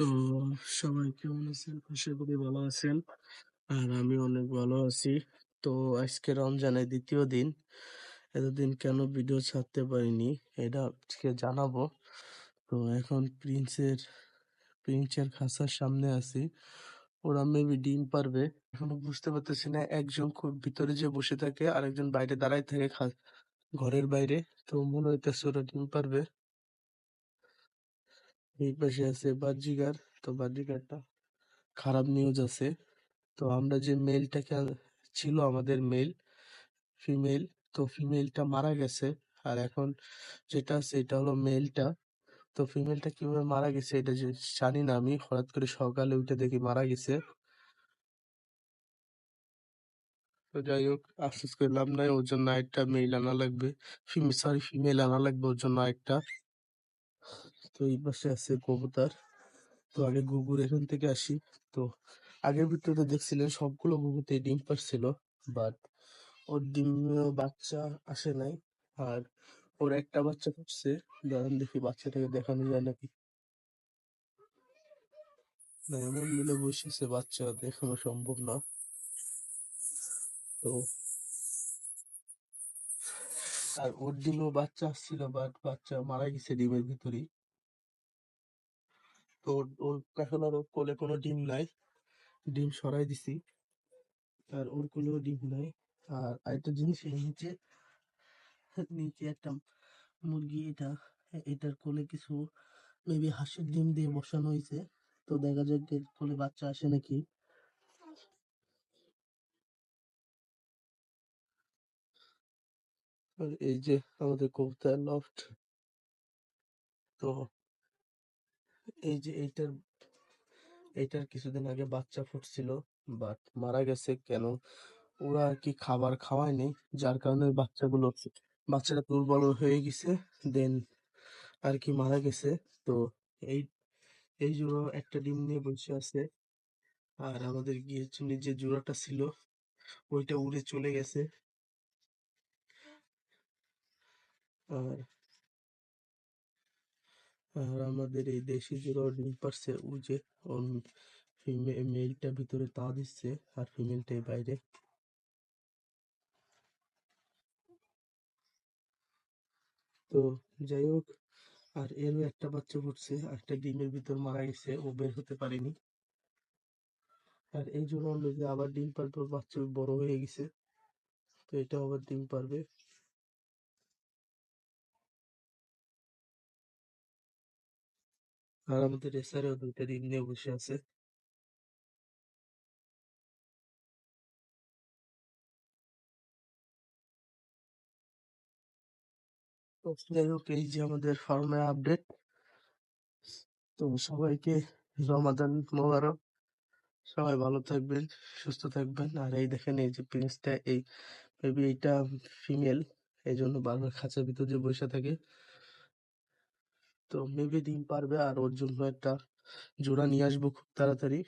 তো সবাই কেমন আছেন? আশা করি ভালো আছেন। আর আমি অনেক ভালো আছি। তো আজকে রমজানের দ্বিতীয় দিন। এতদিন কেন ভিডিও ছাড়তে পারিনি? এটা আজকে জানাব। তো এখন প্রিন্সের প্রিন্সের খাসার সামনে আছি। ওরা মেবি ডিম পারবে। এখনও বুঝতে পারতেছি না একজন খুব ভিতরে যে বসে থাকে আর একজন বাইরে দাঁড়ায় থাকে ঘরের বাইরে। তো মনে হইতেছে ওরা ডিম পারবে। এই পাশে আছে বাজিগার। তো বাজিগারটা খারাপ নিউজ আছে। তো আমরা যে মেলটাকে ছিল আমাদের মেল ফিমেল তো ফিমেলটা মারা গেছে। আর এখন যেটা আছে এটা হলো মেলটা তো ফিমেলটা কীভাবে মারা গেছে এটা যে জানি না আমি। হঠাৎ করে সকালে উঠে দেখি মারা গেছে। তো যাই হোক, আফসোস করলাম না ওর জন্য একটা মেল আনা লাগবে। সরি ফিমেল আনা লাগবে ওর জন্য একটা তো এই পাশে আছে কবুতর তো আগে গুগুর এখান থেকে আসি। তো আগের ভিডিওতে দেখছিলেন সবগুলো গুগুতে ডিম পারছিল বাট ওর ডিম বাচ্চা আসে নাই। আর ওর একটা বাচ্চা ফুটছে দাঁড়ান দেখি বাচ্চাটাকে দেখানো যায় নাকি? না, এমন মিলে বসেছে বাচ্চা, দেখানো সম্ভব না। তো আর ওর ডিমও বাচ্চা আসছিল বাট বাচ্চা মারা গেছে ডিমের ভিতরেই। তো ওর এখন আর ওর কোলে কোনো ডিম নাই। ডিম সরাই দিছি। আর ওর কোলেও ডিম নাই। আর আরেকটা জিনিস এই নিচে নিচে একটা মুরগি, এটা, এটার কোলে কিছু মেবি হাঁসের ডিম দিয়ে বসানো হয়েছে তো দেখা যাক এর কোলে বাচ্চা আসে নাকি। আর এই যে আমাদের কবুতর লফট তো এই যে এইটার এইটার কিছুদিন আগে বাচ্চা ফুটছিল বাট মারা গেছে কেন? ওরা আর কি খাবার খাওয়ায়নি, যার কারণে বাচ্চাগুলো, বাচ্চাটা দুর্বল হয়ে গেছে দেন আর কি মারা গেছে। তো এই এই জোড়া একটা ডিম নিয়ে বসে আছে, আর আমাদের গিয়ে যে জোড়াটা ছিল, ওইটা উড়ে চলে গেছে। আর আর আমাদের এই দেশি জোড়াও ডিম পারছে ও যে মেলটা ভিতরে তা দিচ্ছে আর ফিমেলটাই বাইরে। তো যাই হোক, আর এরও একটা বাচ্চা ফুটছে একটা ডিমের ভিতর মারা গেছে, ও বের হতে পারেনি। আর এই জন্য আবার ডিম পারবে বাচ্চা বড় হয়ে গেছে, তো এটা আবার ডিম পারবে আর আমাদের রেসারেও দুইটা ডিম নিয়ে বসে আছে। যাই হোক, এই যে আমাদের আপডেট তো সবাইকে রমাদান মোবারক। সবাই ভালো থাকবেন, সুস্থ থাকবেন। আর এই দেখেন, এই যে প্রিন্সটা এই মেবি এইটা ফিমেল এই জন্য বারবার খাঁচার ভিতর যে বসে থাকে। তো মেবি ডিম পারবে আর ওর জন্য একটা জোড়া নিয়ে আসব খুব তাড়াতাড়ি।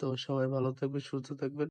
তো সবাই ভালো থাকবে সুস্থ থাকবেন।